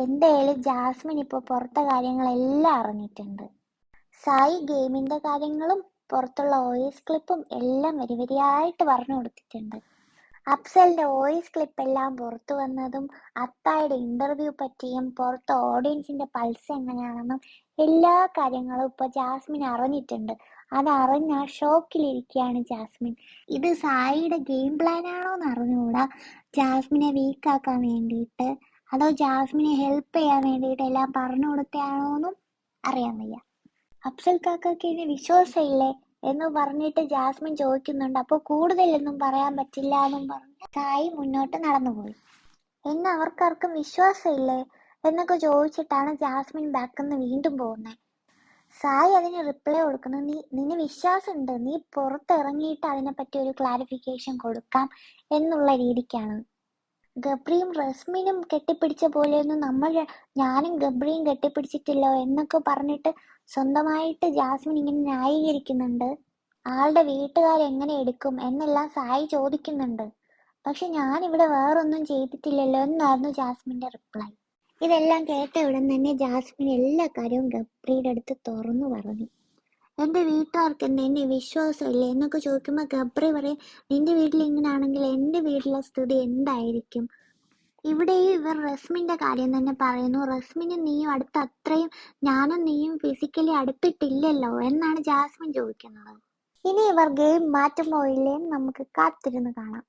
എന്തായാലും ജാസ്മിൻ ഇപ്പോൾ പുറത്തെ കാര്യങ്ങളെല്ലാം അറിഞ്ഞിട്ടുണ്ട്. സായി ഗെയിമിന്റെ കാര്യങ്ങളും പുറത്തുള്ള വോയിസ് ക്ലിപ്പും എല്ലാം വരി വരിയായിട്ട് പറഞ്ഞു കൊടുത്തിട്ടുണ്ട്. അഫ്സലിന്റെ വോയിസ് ക്ലിപ്പ് എല്ലാം പുറത്തു വന്നതും അത്തായുടെ ഇന്റർവ്യൂ പറ്റിയും പുറത്ത് ഓഡിയൻസിന്റെ പൾസ് എങ്ങനെയാണെന്നും എല്ലാ കാര്യങ്ങളും ഇപ്പൊ ജാസ്മിൻ അറിഞ്ഞിട്ടുണ്ട്. അത് അതറിഞ്ഞ ഷോക്കിലിരിക്കുകയാണ് ജാസ്മിൻ. ഇത് സായിയുടെ ഗെയിം പ്ലാൻ ആണോ എന്ന് അറിഞ്ഞുകൂടാ? ജാസ്മിനെ വീക്കാക്കാൻ വേണ്ടിയിട്ട് അതോ ജാസ്മിനെ ഹെൽപ്പ് ചെയ്യാൻ വേണ്ടിയിട്ട് എല്ലാം പറഞ്ഞു കൊടുത്തയാണോ എന്നും അറിയാൻ വയ്യ. അഫ്സൽ കാക്കയ്ക്ക് ഇനി വിശ്വാസമില്ലേ എന്ന് പറഞ്ഞിട്ട് ജാസ്മിൻ ചോദിക്കുന്നുണ്ട്. അപ്പോൾ കൂടുതലൊന്നും പറയാൻ പറ്റില്ല എന്നും പറഞ്ഞ് സായി മുന്നോട്ട് നടന്നുപോയി. എന്ന് അവർക്കാർക്കും വിശ്വാസമില്ലേ എന്നൊക്കെ ചോദിച്ചിട്ടാണ് ജാസ്മിൻ ബാക്കെന്ന് വീണ്ടും പോകുന്നത് സായി അതിന് റിപ്ലൈ കൊടുക്കുന്നു. നീ നിന്നെ വിശ്വാസമുണ്ട്. നീ പുറത്തിറങ്ങിയിട്ട് അതിനെപ്പറ്റി ഒരു ക്ലാരിഫിക്കേഷൻ കൊടുക്കാം എന്നുള്ള രീതിക്കാണ്. ഗബ്രിയും റസ്മിനും കെട്ടിപ്പിടിച്ച പോലെയൊന്നും നമ്മൾ ഞാനും ഗബ്രിയും കെട്ടിപ്പിടിച്ചിട്ടില്ലോ എന്നൊക്കെ പറഞ്ഞിട്ട് സ്വന്തമായിട്ട് ജാസ്മിൻ ഇങ്ങനെ ന്യായീകരിക്കുന്നുണ്ട്. ആളുടെ വീട്ടുകാർ എങ്ങനെ എടുക്കും എന്നെല്ലാം സായി ചോദിക്കുന്നുണ്ട്. പക്ഷെ ഞാൻ ഇവിടെ വേറൊന്നും ചെയ്തിട്ടില്ലല്ലോ എന്നായിരുന്നു ജാസ്മിന്റെ റിപ്ലൈ. ഇതെല്ലാം കേട്ട ഉടൻ തന്നെ ജാസ്മിൻ എല്ലാ കാര്യവും ഗബ്രിയുടെ അടുത്ത് തുറന്നു പറഞ്ഞു. എന്റെ വീട്ടുകാർക്ക് എന്താ എന്നെ വിശ്വാസമില്ല. എന്നൊക്കെ ചോദിക്കുമ്പോൾ ഗബ്രി പറയും നിന്റെ വീട്ടിൽ ഇങ്ങനെയാണെങ്കിൽ എന്റെ വീട്ടിലെ സ്ഥിതി എന്തായിരിക്കും? ഇവിടെ ഇവർ റസ്മിന്റെ കാര്യം തന്നെ പറയുന്നു. റസ്മിനും നീയും അടുത്ത് അത്രയും ഞാനും നീയും ഫിസിക്കലി അടുത്തിട്ടില്ലല്ലോ എന്നാണ് ജാസ്മിൻ ചോദിക്കുന്നത്. ഇനി ഇവർ ഗെയിം മാറ്റുമോ ഇല്ലേ നമുക്ക് കാത്തിരുന്ന് കാണാം.